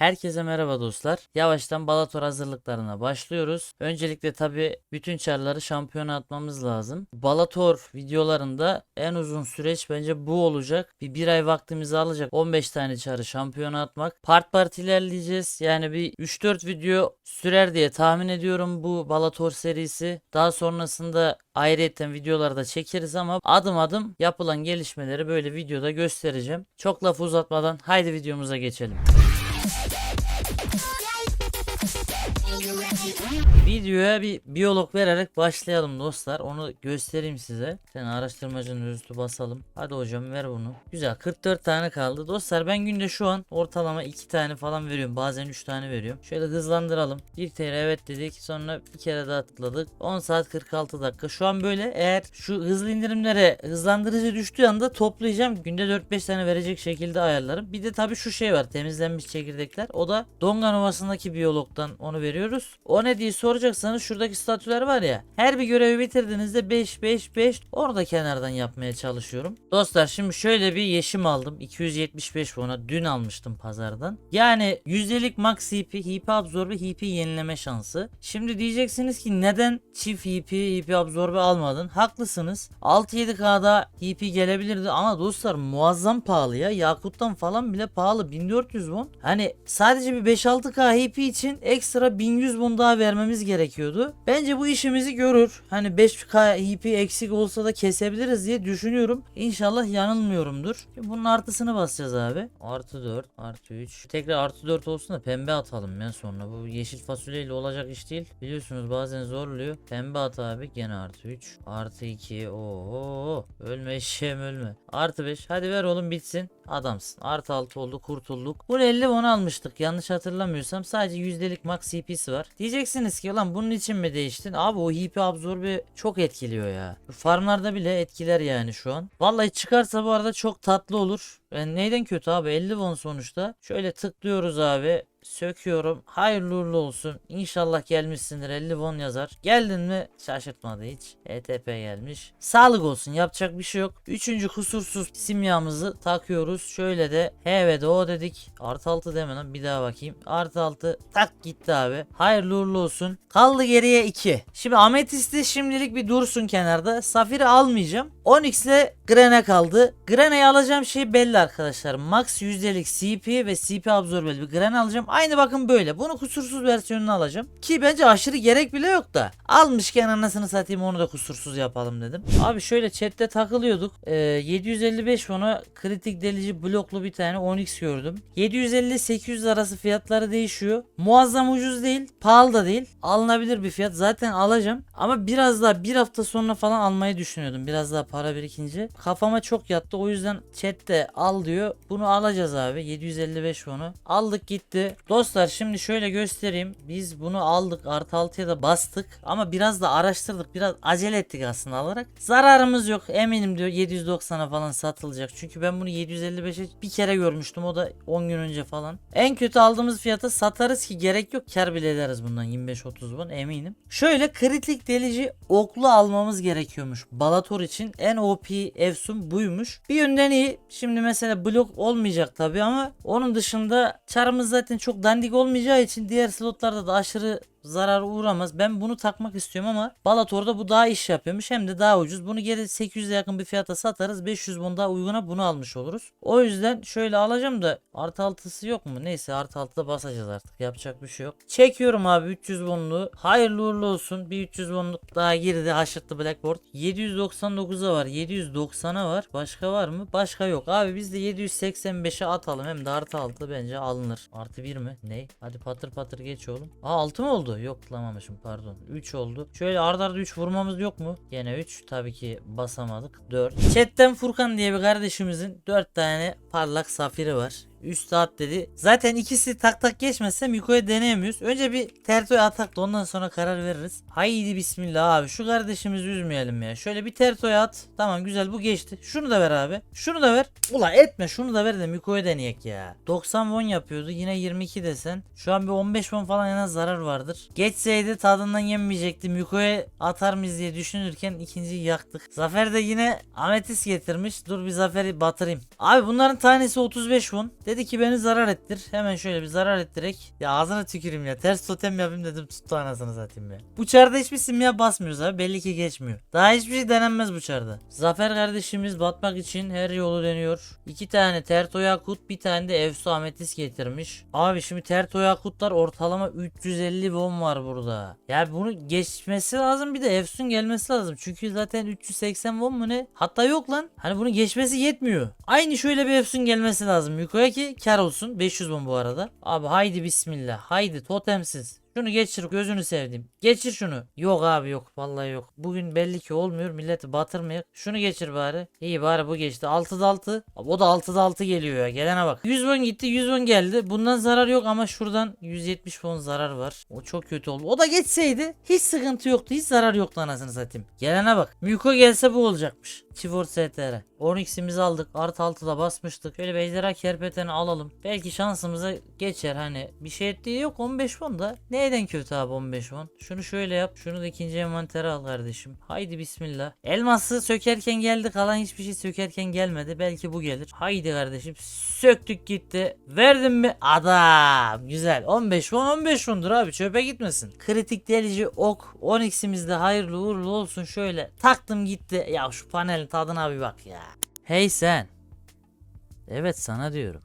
Herkese merhaba dostlar. Yavaştan Balator hazırlıklarına başlıyoruz. Öncelikle tabi bütün çarları şampiyona atmamız lazım. Balator videolarında en uzun süreç bence bu olacak. Bir, bir ay vaktimizi alacak 15 tane çarı şampiyona atmak. Part part ilerleyeceğiz. Yani bir 3-4 video sürer diye tahmin ediyorum bu Balator serisi. Daha sonrasında ayrıyetten videolarda çekeriz ama adım adım yapılan gelişmeleri böyle videoda göstereceğim. Çok laf uzatmadan haydi videomuza geçelim. Yeah. Videoya bir biyolog vererek başlayalım dostlar. Onu göstereyim size. Sen araştırmacının üstü basalım. Hadi hocam ver bunu. Güzel 44 tane kaldı. Dostlar ben günde şu an ortalama 2 tane falan veriyorum. Bazen 3 tane veriyorum. Şöyle hızlandıralım. 1 TL evet dedik. Sonra bir kere daha tıkladık. 10 saat 46 dakika. Şu an böyle eğer şu hızlı indirimlere hızlandırıcı düştüğü anda toplayacağım. Günde 4-5 tane verecek şekilde ayarlarım. Bir de tabii şu şey var. Temizlenmiş çekirdekler. O da Dongan Ovası'ndaki biyologdan onu veriyoruz. O ne diye soracaksanız şuradaki statüler var ya. Her bir görevi bitirdiğinizde 5 5 5 orada kenardan yapmaya çalışıyorum. Dostlar şimdi şöyle bir yeşim aldım. 275 ona dün almıştım pazardan. Yani yüzdelik max HP, HP absorbe, HP yenileme şansı. Şimdi diyeceksiniz ki neden çift HP, HP absorbe almadın? Haklısınız. 6-7K'da HP gelebilirdi ama dostlar muazzam pahalı ya. Yakut'tan falan bile pahalı. 1400 won. Hani sadece bir 5-6K HP için ekstra 1100 won daha vermemiz gerekiyordu. Bence bu işimizi görür. Hani 5K HP eksik olsa da kesebiliriz diye düşünüyorum. İnşallah yanılmıyorumdur. Bunun artısını basacağız abi. Artı 4, artı 3. Tekrar artı 4 olsun da pembe atalım ya sonra. Bu yeşil fasulyeyle olacak iş değil. Biliyorsunuz bazen zorluyor. Pembe at abi gene artı 3. Artı 2. Oo, ölme eşeğim ölme. Artı 5. Hadi ver oğlum bitsin. Adamsın. Artı 6 oldu kurtulduk. Bu 50 onu almıştık. Yanlış hatırlamıyorsam sadece yüzdelik max HP'si var. Diyeceksiniz ki ulan bunun için mi değiştin? Abi o HP absorbe çok etkiliyor ya. Farmlarda bile etkiler yani şu an. Vallahi çıkarsa bu arada çok tatlı olur. Yani neyden kötü abi 50 won sonuçta. Şöyle tıklıyoruz abi. Söküyorum. Hayırlı uğurlu olsun. İnşallah gelmişsindir. 50 won yazar. Geldin mi? Şaşırtmadı hiç. ETP gelmiş. Sağlık olsun. Yapacak bir şey yok. Üçüncü kusursuz simyamızı takıyoruz. Şöyle de H ve de O dedik. Artı 6 deme lan. Bir daha bakayım. Artı 6 tak gitti abi. Hayırlı uğurlu olsun. Kaldı geriye 2. Şimdi Ametist'i şimdilik bir dursun kenarda. Safir'i almayacağım. Onyx ile Grene kaldı. Grene'yi alacağım şey belli arkadaşlar. Max yüzdelik CP ve CP absorbeli bir Grene alacağım. Aynı bakın böyle. Bunu kusursuz versiyonunu alacağım. Ki bence aşırı gerek bile yok da. Almışken anasını satayım onu da kusursuz yapalım dedim. Abi şöyle chatte takılıyorduk. Ee, 755 ona kritik delici bloklu bir tane Onyx gördüm. 750-800 arası fiyatları değişiyor. Muazzam ucuz değil. Pahalı da değil. Alınabilir bir fiyat. Zaten alacağım. Ama biraz daha bir hafta sonra falan almayı düşünüyordum. Biraz daha para birikince. Kafama çok yattı. O yüzden chatte al diyor. Bunu alacağız abi. 755 onu. Aldık gitti. Dostlar şimdi şöyle göstereyim. Biz bunu aldık. Artı 6'ya da bastık. Ama biraz da araştırdık. Biraz acele ettik aslında alarak. Zararımız yok. Eminim diyor 790'a falan satılacak. Çünkü ben bunu 755'e bir kere görmüştüm. O da 10 gün önce falan. En kötü aldığımız fiyata satarız ki gerek yok. Kar bile ederiz bundan 25-30 bin eminim. Şöyle kritik delici oklu almamız gerekiyormuş. Balator için en OP efsun buymuş. Bir yönden iyi. Şimdi mesela blok olmayacak tabi ama onun dışında çarımız zaten çok dandik olmayacağı için diğer slotlarda da aşırı zarar uğramaz. Ben bunu takmak istiyorum ama Balator'da bu daha iş yapıyormuş hem de daha ucuz. Bunu geri 800'e yakın bir fiyata satarız. 500 bunu daha uyguna bunu almış oluruz. O yüzden şöyle alacağım da artı altısı yok mu? Neyse artı altıda basacağız artık. Yapacak bir şey yok. Çekiyorum abi 300 bonlu. Hayırlı uğurlu olsun. Bir 300 bonluk daha girdi haşırttı Blackboard. 799'a var. 790'a var. Başka var mı? Başka yok. Abi biz de 785'e atalım. Hem de artı altı bence alınır. Artı 1 mi? Ne? Hadi patır patır geç oğlum. Aa 6 mı oldu? Yok tıklamamışım pardon. 3 oldu. Şöyle arda arda 3 vurmamız yok mu? Yine 3. Tabii ki basamadık. 4. Chatten Furkan diye bir kardeşimizin 4 tane parlak safiri var. 3 saat dedi. Zaten ikisi tak tak geçmezse Miko'ya deneyemiyoruz. Önce bir tertoya atak da ondan sonra karar veririz. Haydi bismillah abi. Şu kardeşimizi üzmeyelim ya. Şöyle bir tertoya at. Tamam güzel bu geçti. Şunu da ver abi. Şunu da ver. Ula etme şunu da ver de Miko'ya deneyek ya. 90 won yapıyordu. Yine 22 desen. Şu an bir 15 won falan en az zarar vardır. Geçseydi tadından yenmeyecekti. Miko'ya atar mıyız diye düşünürken ikinciyi yaktık. Zafer de yine ametis getirmiş. Dur bir Zafer'i batırayım. Abi bunların tanesi 35 won. Dedi ki beni zarar ettir. Hemen şöyle bir zarar ettirek. Ya ağzına tüküreyim ya. Ters totem yapayım dedim tuttu anasını satayım ya. Bu çarda hiçbir simya basmıyoruz abi. Belli ki geçmiyor. Daha hiçbir şey denenmez bu çarda. Zafer kardeşimiz batmak için her yolu deniyor. İki tane Terto Yakut bir tane de Efsu Ametis getirmiş. Abi şimdi Terto Yakutlar ortalama 350 won var burada. Ya bunu geçmesi lazım bir de Efsun gelmesi lazım. Çünkü zaten 380 won mu ne? Hatta yok lan. Hani bunu geçmesi yetmiyor. Aynı şöyle bir Efsun gelmesi lazım. Yuko'ya kar olsun. 500 won bu arada. Abi haydi bismillah. Haydi totemsiz. Şunu geçir gözünü sevdim. Geçir şunu. Yok abi yok. Vallahi yok. Bugün belli ki olmuyor. Milleti batırmayak. Şunu geçir bari. İyi bari bu geçti. 6'da 6. O da 6'da 6 geliyor ya. Gelene bak. 100 won gitti. 100 won geldi. Bundan zarar yok ama şuradan 170 won zarar var. O çok kötü oldu. O da geçseydi hiç sıkıntı yoktu. Hiç zarar yoktu anasını satayım. Gelene bak. Miko gelse bu olacakmış. Çivort STR. 10x'imizi aldık. Artı 6'da basmıştık. Şöyle bir ejderha kerpeteni alalım. Belki şansımıza geçer hani. Bir şey ettiği yok 15 won da. Neyden kötü abi 15 won? Şunu şöyle yap. Şunu da ikinci envantere al kardeşim. Haydi bismillah. Elması sökerken geldi. Kalan hiçbir şey sökerken gelmedi. Belki bu gelir. Haydi kardeşim. Söktük gitti. Verdim mi? Adam. Güzel. 15 won 15 wondur abi. Çöpe gitmesin. Kritik delici ok. 10x'imiz de hayırlı uğurlu olsun. Şöyle taktım gitti. Ya şu panelin tadına bir bak ya. Hey sen. Evet sana diyorum.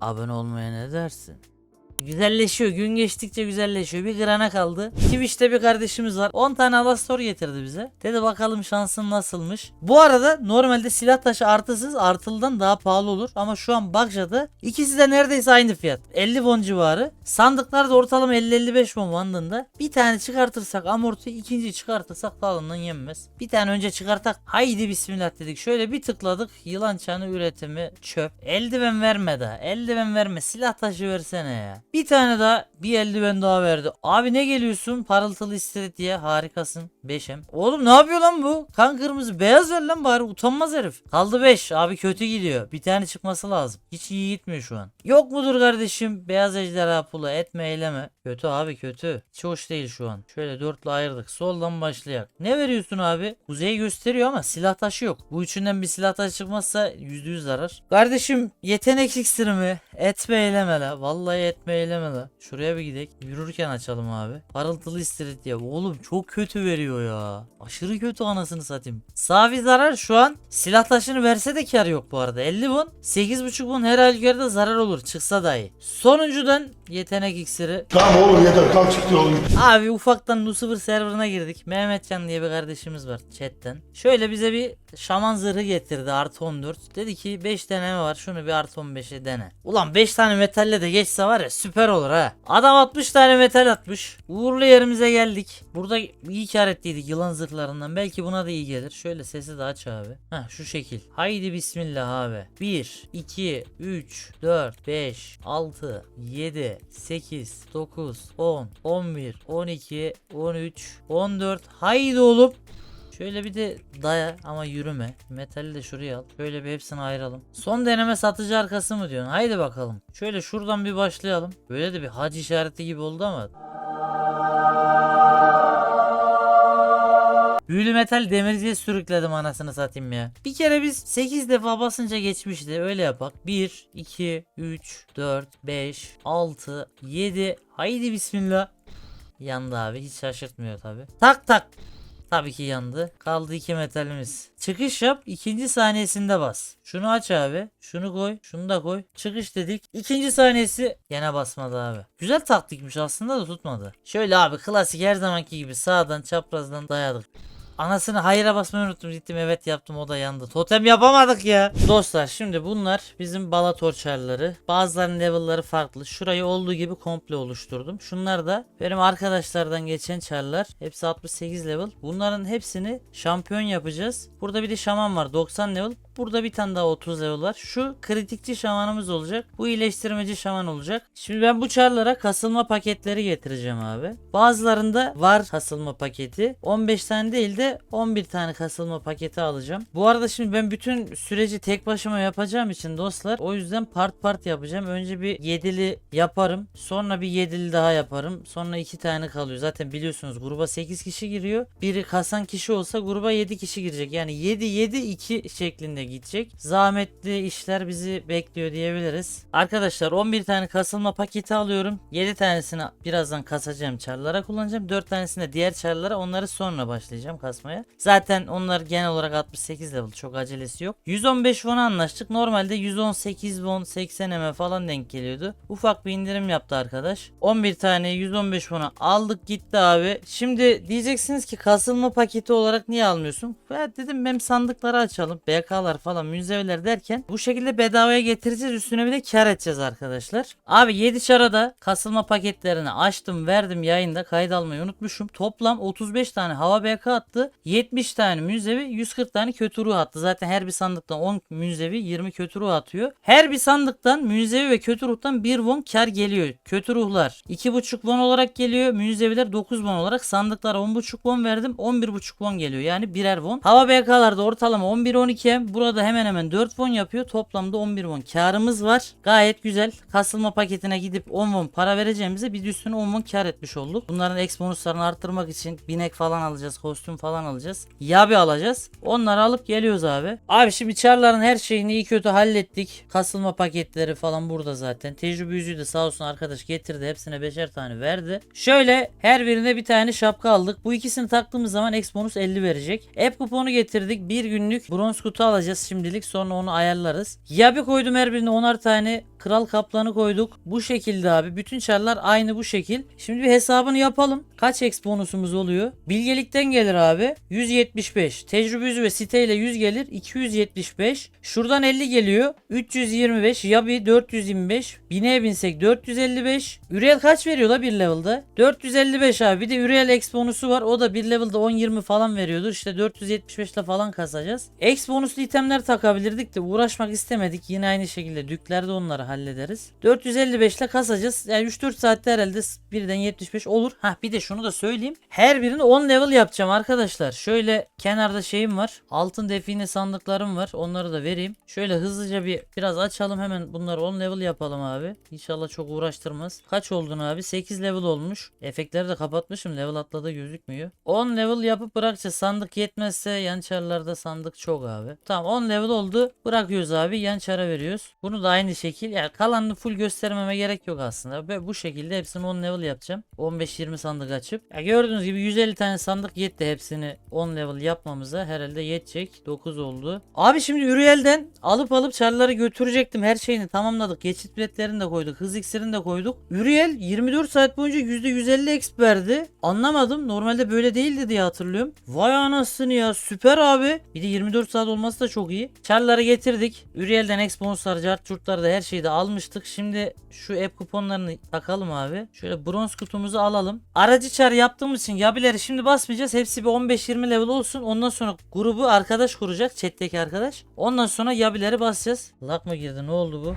Abone olmaya ne dersin? Güzelleşiyor. Gün geçtikçe güzelleşiyor. Bir grana kaldı. Twitch'te bir kardeşimiz var. 10 tane Alastor getirdi bize. Dedi bakalım şansın nasılmış. Bu arada normalde silah taşı artısız artılıdan daha pahalı olur. Ama şu an Bakşa'da ikisi de neredeyse aynı fiyat. 50 won civarı. Sandıklar da ortalama 50-55 won bandında. Bir tane çıkartırsak amorti ikinci çıkartırsak pahalından yenmez. Bir tane önce çıkartak. Haydi bismillah dedik. Şöyle bir tıkladık. Yılan çanı üretimi çöp. Eldiven verme daha. Eldiven verme. Silah taşı versene ya. Bir tane daha bir eldiven daha verdi. Abi ne geliyorsun? Parıltılı istedik diye harikasın. 5'em. Oğlum ne yapıyor lan bu? Kan kırmızı beyaz ver lan bari utanmaz herif. Kaldı 5. Abi kötü gidiyor. Bir tane çıkması lazım. Hiç iyi gitmiyor şu an. Yok mudur kardeşim? Beyaz ejderha pulu etme eyleme. Kötü abi kötü. Hiç hoş değil şu an. Şöyle dörtlü ayırdık. Soldan başlayak. Ne veriyorsun abi? Kuzeyi gösteriyor ama silah taşı yok. Bu üçünden bir silah taşı çıkmazsa %100 zarar. Kardeşim yetenek iksiri? Etme eyleme la. Vallahi etme eyleme la. Şuraya bir gidelim. Yürürken açalım abi. Parıltılı istirit diye. Oğlum çok kötü veriyor ya. Aşırı kötü anasını satayım. Safi zarar şu an silah taşını verse de kar yok bu arada. 50 won. 8.5 won her halükarda zarar olur. Çıksa dahi. Sonuncudan yetenek iksiri. Tamam oğlum yeter kalk çıktı oğlum. Abi ufaktan Lucifer serverına girdik. Mehmetcan diye bir kardeşimiz var chatten. Şöyle bize bir şaman zırhı getirdi artı 14. Dedi ki 5 deneme var şunu bir artı 15'e dene. Ulan 5 tane metalle de geçse var ya süper olur ha. Adam 60 tane metal atmış. Uğurlu yerimize geldik. Burada iyi kar ettiydik yılan zırhlarından. Belki buna da iyi gelir. Şöyle sesi de aç abi. Heh şu şekil. Haydi bismillah abi. 1, 2, 3, 4, 5, 6, 7, 8, 9, 10, 11, 12, 13, 14. Haydi oğlum. Şöyle bir de daya ama yürüme. Metali de şuraya al. Şöyle bir hepsini ayıralım. Son deneme satıcı arkası mı diyorsun? Haydi bakalım. Şöyle şuradan bir başlayalım. Böyle de bir hac işareti gibi oldu ama. Büyülü metal demirciye sürükledim anasını satayım ya. Bir kere biz 8 defa basınca geçmişti. Öyle yapak. 1, 2, 3, 4, 5, 6, 7. Haydi bismillah. Yandı abi. Hiç şaşırtmıyor tabi. Tak tak. Tabii ki yandı. Kaldı iki metalimiz. Çıkış yap. ikinci saniyesinde bas. Şunu aç abi. Şunu koy. Şunu da koy. Çıkış dedik. İkinci saniyesi gene basmadı abi. Güzel taktikmiş aslında da tutmadı. Şöyle abi klasik her zamanki gibi sağdan çaprazdan dayadık. Anasını hayıra basmayı unuttum gittim evet yaptım o da yandı. Totem yapamadık ya. Dostlar şimdi bunlar bizim balator çarları. Bazılarının level'ları farklı. Şurayı olduğu gibi komple oluşturdum. Şunlar da benim arkadaşlardan geçen çarlar. Hepsi 68 level. Bunların hepsini şampiyon yapacağız. Burada bir de şaman var 90 level. Burada bir tane daha 30 level var. Şu kritikçi şamanımız olacak. Bu iyileştirmeci şaman olacak. Şimdi ben bu çarlara kasılma paketleri getireceğim abi. Bazılarında var kasılma paketi. 15 tane değil de 11 tane kasılma paketi alacağım. Bu arada şimdi ben bütün süreci tek başıma yapacağım için dostlar o yüzden part part yapacağım. Önce bir 7'li yaparım. Sonra bir 7'li daha yaparım. Sonra 2 tane kalıyor. Zaten biliyorsunuz gruba 8 kişi giriyor. Biri kasan kişi olsa gruba 7 kişi girecek. Yani 7 7 2 şeklinde gidecek. Zahmetli işler bizi bekliyor diyebiliriz. Arkadaşlar 11 tane kasılma paketi alıyorum. 7 tanesini birazdan kasacağım çarlara kullanacağım. 4 tanesini de diğer çarlara onları sonra başlayacağım kasmaya. Zaten onlar genel olarak 68 level çok acelesi yok. 115 won anlaştık. Normalde 118 won 80 m falan denk geliyordu. Ufak bir indirim yaptı arkadaş. 11 tane 115 won'a aldık gitti abi. Şimdi diyeceksiniz ki kasılma paketi olarak niye almıyorsun? Ben dedim hem sandıkları açalım. BK'lar falan müzeveler derken bu şekilde bedavaya getireceğiz. Üstüne bir de kar edeceğiz arkadaşlar. Abi 7 çarada kasılma paketlerini açtım verdim yayında kayıt almayı unutmuşum. Toplam 35 tane hava BK attı. 70 tane müzevi 140 tane kötü ruh attı. Zaten her bir sandıktan 10 müzevi 20 kötü ruh atıyor. Her bir sandıktan müzevi ve kötü ruhtan 1 won kar geliyor. Kötü ruhlar 2,5 won olarak geliyor. Müzeviler 9 won olarak sandıklara 10,5 won verdim. 11,5 won geliyor. Yani birer won. Hava BK'larda ortalama 11-12 hem burada hemen hemen 4 won yapıyor. Toplamda 11 won karımız var. Gayet güzel. Kasılma paketine gidip 10 won para vereceğimize de üstüne 10 won kar etmiş olduk. Bunların ex bonuslarını arttırmak için binek falan alacağız. Kostüm falan alacağız. Yabi alacağız. Onları alıp geliyoruz abi. Abi şimdi çarların her şeyini iyi kötü hallettik. Kasılma paketleri falan burada zaten. Tecrübe yüzüğü de sağ olsun arkadaş getirdi. Hepsine beşer tane verdi. Şöyle her birine bir tane şapka aldık. Bu ikisini taktığımız zaman ex bonus 50 verecek. App kuponu getirdik. Bir günlük bronz kutu alacağız şimdilik. Sonra onu ayarlarız. Yabi koydum her birine 10'ar tane. Kral kaplanı koyduk. Bu şekilde abi. Bütün çarlar aynı bu şekil. Şimdi bir hesabını yapalım. Kaç ex bonusumuz oluyor? Bilgelikten gelir abi. 175. Tecrübe yüzü ve siteyle 100 gelir. 275. Şuradan 50 geliyor. 325. Yabi 425. Bine'ye binsek 455. Ürel kaç veriyor la bir level'da? 455 abi. Bir de Ürel ex bonusu var. O da bir level'da 10-20 falan veriyordur. İşte 475 ile falan kasacağız. Ex bonuslu itemler takabilirdik de uğraşmak istemedik. Yine aynı şekilde düklerde onları hallederiz. 455 ile kasacağız. Yani 3-4 saatte herhalde birden 75 olur. Ha bir de şunu da söyleyeyim. Her birini 10 level yapacağım arkadaşlar. Şöyle kenarda şeyim var. Altın define sandıklarım var. Onları da vereyim. Şöyle hızlıca bir biraz açalım hemen bunları 10 level yapalım abi. İnşallah çok uğraştırmaz. Kaç oldun abi? 8 level olmuş. Efektleri de kapatmışım. Level atladı gözükmüyor. 10 level yapıp bırakacağız. Sandık yetmezse yan çarlarda sandık çok abi. Tamam 10 level oldu. Bırakıyoruz abi. Yan çara veriyoruz. Bunu da aynı şekil. Yani kalanını full göstermeme gerek yok aslında. Ve bu şekilde hepsini 10 level yapacağım. 15-20 sandık açıp. Ya gördüğünüz gibi 150 tane sandık yetti hepsini 10 level yapmamıza. Herhalde yetecek. 9 oldu. Abi şimdi Uriel'den alıp alıp çarları götürecektim. Her şeyini tamamladık. Geçit biletlerini de koyduk. Hız iksirini de koyduk. Uriel 24 saat boyunca %150 exp verdi. Anlamadım. Normalde böyle değildi diye hatırlıyorum. Vay anasını ya. Süper abi. Bir de 24 saat olması da çok iyi. Çarları getirdik. Uriel'den exp bonuslar, cart curtları da her şeyi de almıştık. Şimdi şu app kuponlarını takalım abi. Şöyle bronz kutumuzu alalım. Aracı çar yaptığımız için yabileri şimdi basmayacağız. Hepsi bir 15-20 level olsun. Ondan sonra grubu arkadaş kuracak. Chat'teki arkadaş. Ondan sonra yabileri basacağız. Lak mı girdi? Ne oldu bu?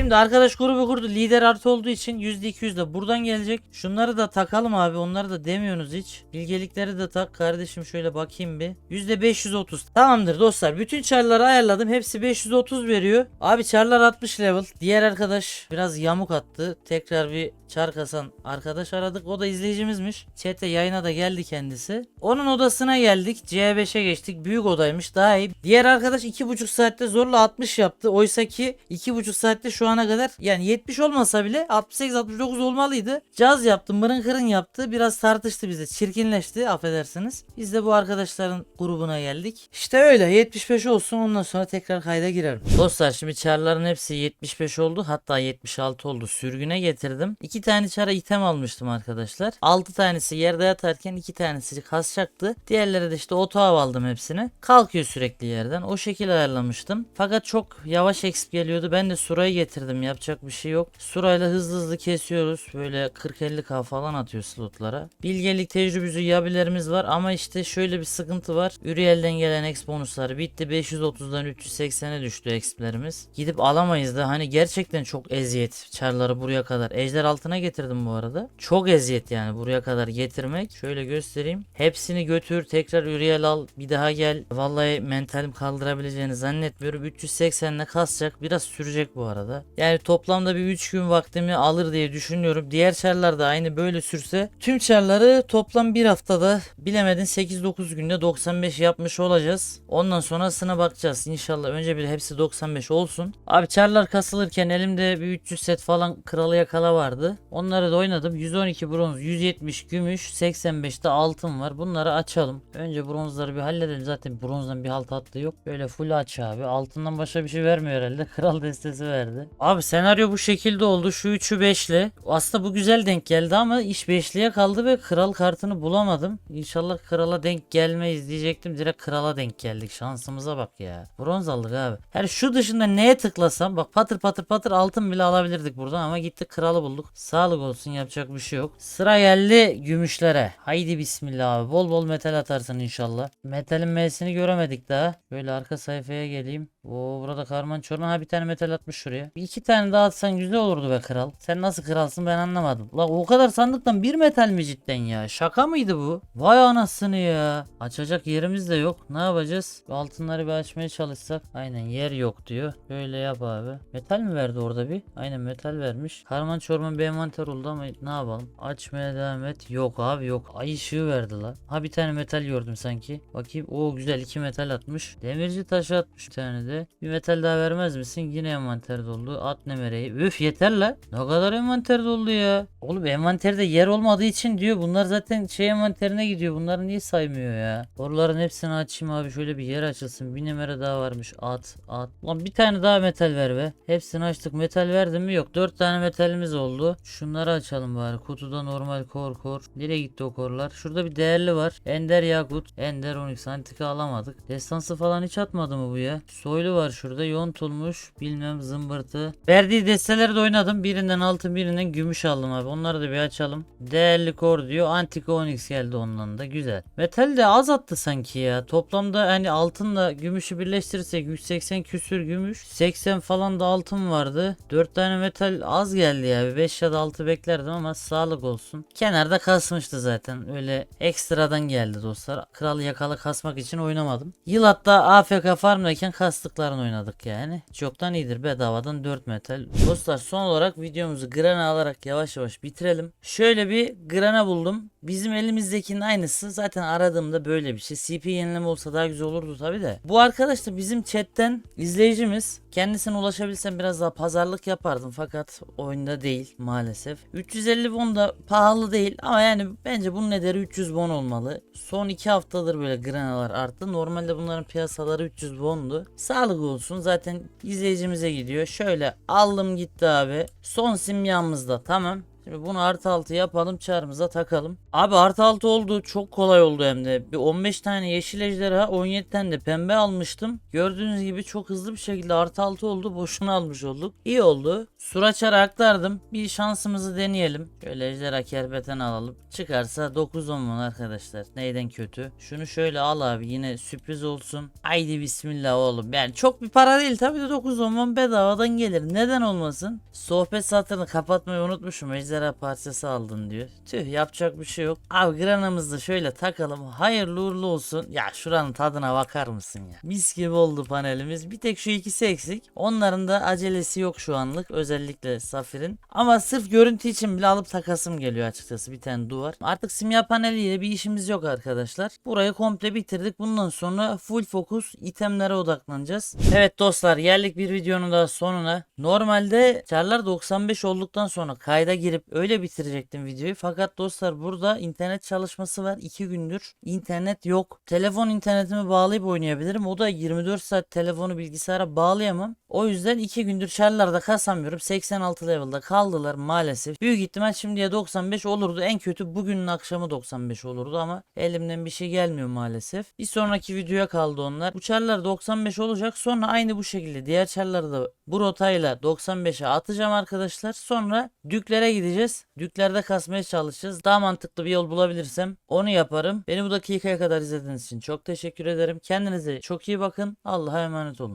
Şimdi arkadaş grubu kurdu. Lider artı olduğu için %200 de buradan gelecek. Şunları da takalım abi. Onları da demiyorsunuz hiç. Bilgelikleri de tak kardeşim şöyle bakayım bir. %530. Tamamdır dostlar. Bütün çarları ayarladım. Hepsi 530 veriyor. Abi çarlar 60 level. Diğer arkadaş biraz yamuk attı. Tekrar bir çar kasan arkadaş aradık. O da izleyicimizmiş. Chat'e yayına da geldi kendisi. Onun odasına geldik. C5'e geçtik. Büyük odaymış. Daha iyi. Diğer arkadaş 2,5 saatte zorla 60 yaptı. Oysa ki 2,5 saatte şu ana kadar yani 70 olmasa bile 68-69 olmalıydı. Caz yaptı. Mırın kırın yaptı. Biraz tartıştı bize. Çirkinleşti. Affedersiniz. Biz de bu arkadaşların grubuna geldik. İşte öyle. 75 olsun. Ondan sonra tekrar kayda girerim. Dostlar şimdi çarların hepsi 75 oldu. Hatta 76 oldu. Sürgüne getirdim. 2 tane çara item almıştım arkadaşlar. 6 tanesi yerde yatarken 2 tanesi kasacaktı. Diğerleri de işte otoav aldım hepsini. Kalkıyor sürekli yerden. O şekil ayarlamıştım. Fakat çok yavaş exp geliyordu. Ben de Sura'yı getirdim. Yapacak bir şey yok. Sura'yla hızlı hızlı kesiyoruz. Böyle 40-50k falan atıyor slotlara. Bilgelik tecrübüzü yabilerimiz var ama işte şöyle bir sıkıntı var. Uriel'den gelen exp bonusları bitti. 530'dan 380'e düştü explerimiz. Gidip alamayız da hani gerçekten çok eziyet. Çarları buraya kadar. Ejder altına getirdim bu arada. Çok eziyet yani buraya kadar getirmek. Şöyle göstereyim. Hepsini götür tekrar Uriel al bir daha gel. Vallahi mentalim kaldırabileceğini zannetmiyorum. 380'le kasacak. Biraz sürecek bu arada. Yani toplamda bir 3 gün vaktimi alır diye düşünüyorum. Diğer çarlar da aynı böyle sürse tüm çarları toplam bir haftada bilemedin 8-9 günde 95 yapmış olacağız. Ondan sonrasına bakacağız. İnşallah önce bir hepsi 95 olsun. Abi çarlar kasılırken elimde bir 300 set falan kralı yakala vardı. Onları da oynadım. 112 bronz, 170 gümüş, 85'te altın var. Bunları açalım. Önce bronzları bir halledelim. Zaten bronzdan bir halt hattı yok. Böyle full aç abi. Altından başka bir şey vermiyor herhalde. Kral destesi verdi. Abi senaryo bu şekilde oldu. Şu 3'ü 5'li. Aslında bu güzel denk geldi ama iş 5'liye kaldı ve kral kartını bulamadım. İnşallah krala denk gelmeyiz diyecektim. Direkt krala denk geldik. Şansımıza bak ya. Bronz aldık abi. Her şu dışında neye tıklasam bak patır patır patır altın bile alabilirdik buradan ama gittik kralı bulduk. Sağlık olsun yapacak bir şey yok. Sıra geldi gümüşlere. Haydi bismillah abi. Bol bol metal atarsın inşallah. Metalin M'sini göremedik daha. Böyle arka sayfaya geleyim. Oo burada karman çorman. Ha bir tane metal atmış şuraya. İki tane daha atsan güzel olurdu be kral. Sen nasıl kralsın ben anlamadım. La o kadar sandıktan bir metal mi cidden ya? Şaka mıydı bu? Vay anasını ya. Açacak yerimiz de yok. Ne yapacağız? Bu altınları bir açmaya çalışsak. Aynen yer yok diyor. Böyle yap abi. Metal mi verdi orada bir? Aynen metal vermiş. Karman çorman bir envanter oldu ama ne yapalım? Açmaya devam et. Yok abi yok. Ay ışığı verdi la. Ha bir tane metal gördüm sanki. Bakayım. O güzel iki metal atmış. Demirci taşı atmış bir tane de. Bir metal daha vermez misin? Yine envanter doldu. At nemereyi. Üf yeter la. Ne kadar envanter doldu ya. Oğlum envanterde yer olmadığı için diyor. Bunlar zaten şey envanterine gidiyor. Bunları niye saymıyor ya? Boruların hepsini açayım abi. Şöyle bir yer açılsın. Bir numara daha varmış. At at. Lan bir tane daha metal ver be. Hepsini açtık. Metal verdim mi? Yok. Dört tane metalimiz oldu. Şunları açalım bari. Kutuda normal kor kor. Nereye gitti o korlar? Şurada bir değerli var. Ender Yakut. Ender 12 antika alamadık. Destansı falan hiç atmadı mı bu ya? Soylu var şurada. Yontulmuş. Bilmem zımbırtı. Verdiği desteleri de oynadım. Birinden altın birinden gümüş aldım abi. Onları da bir açalım. Değerli kor diyor. Antika Onyx geldi ondan da. Güzel. Metal de az attı sanki ya. Toplamda hani altınla gümüşü birleştirirsek 180 küsür gümüş. 80 falan da altın vardı. 4 tane metal az geldi ya. 5 ya da 6 beklerdim ama sağlık olsun. Kenarda kasmıştı zaten. Öyle ekstradan geldi dostlar. Kral yakalı kasmak için oynamadım. Yıl hatta AFK farmdayken kastıklarını oynadık yani. Çoktan iyidir bedavadan 4 metal. Dostlar son olarak videomuzu grana alarak yavaş yavaş bitirelim. Şöyle bir grana buldum. Bizim elimizdekinin aynısı. Zaten aradığımda böyle bir şey. CP yenileme olsa daha güzel olurdu tabi de. Bu arkadaş da bizim chatten izleyicimiz. Kendisine ulaşabilsem biraz daha pazarlık yapardım fakat oyunda değil maalesef. 350 won da pahalı değil ama yani bence bunun ederi 300 won olmalı. Son 2 haftadır böyle granalar arttı. Normalde bunların piyasaları 300 wondu. Sağlık olsun zaten izleyicimize gidiyor. Şöyle aldım gitti abi. Son simyamızda tamam. Şimdi bunu artı altı yapalım çarımıza takalım. Abi artı altı oldu çok kolay oldu hem de. Bir 15 tane yeşil ejderha 17 tane de pembe almıştım. Gördüğünüz gibi çok hızlı bir şekilde artı altı oldu. Boşuna almış olduk. İyi oldu. Suraçar'a aktardım. Bir şansımızı deneyelim. Şöyle ejderha kerbeten alalım. Çıkarsa 9 10 mun arkadaşlar. Neyden kötü. Şunu şöyle al abi yine sürpriz olsun. Haydi bismillah oğlum. Yani çok bir para değil tabii de 9 10 mun bedavadan gelir. Neden olmasın? Sohbet satırını kapatmayı unutmuşum. Ejderha parçası aldın diyor. Tüh yapacak bir şey yok. Abi granamızı şöyle takalım. Hayırlı uğurlu olsun. Ya şuranın tadına bakar mısın ya? Mis gibi oldu panelimiz. Bir tek şu ikisi eksik. Onların da acelesi yok şu anlık. Özellikle Safir'in. Ama sırf görüntü için bile alıp takasım geliyor açıkçası. Bir tane duvar. Artık simya paneliyle bir işimiz yok arkadaşlar. Burayı komple bitirdik. Bundan sonra full fokus itemlere odaklanacağız. Evet dostlar geldik bir videonun daha sonuna. Normalde çarlar 95 olduktan sonra kayda girip öyle bitirecektim videoyu. Fakat dostlar burada internet çalışması var. 2 gündür internet yok. Telefon internetimi bağlayıp oynayabilirim. O da 24 saat telefonu bilgisayara bağlayamam. O yüzden 2 gündür çarlarda kasamıyorum. 86 level'da kaldılar maalesef. Büyük ihtimal şimdiye 95 olurdu. En kötü bugünün akşamı 95 olurdu ama elimden bir şey gelmiyor maalesef. Bir sonraki videoya kaldı onlar. Bu çarlar 95 olacak. Sonra aynı bu şekilde diğer çarları da bu rotayla 95'e atacağım arkadaşlar. Sonra düklere gideceğiz. Düklerde kasmaya çalışacağız. Daha mantıklı bir yol bulabilirsem onu yaparım. Beni bu dakikaya kadar izlediğiniz için çok teşekkür ederim. Kendinize çok iyi bakın. Allah'a emanet olun.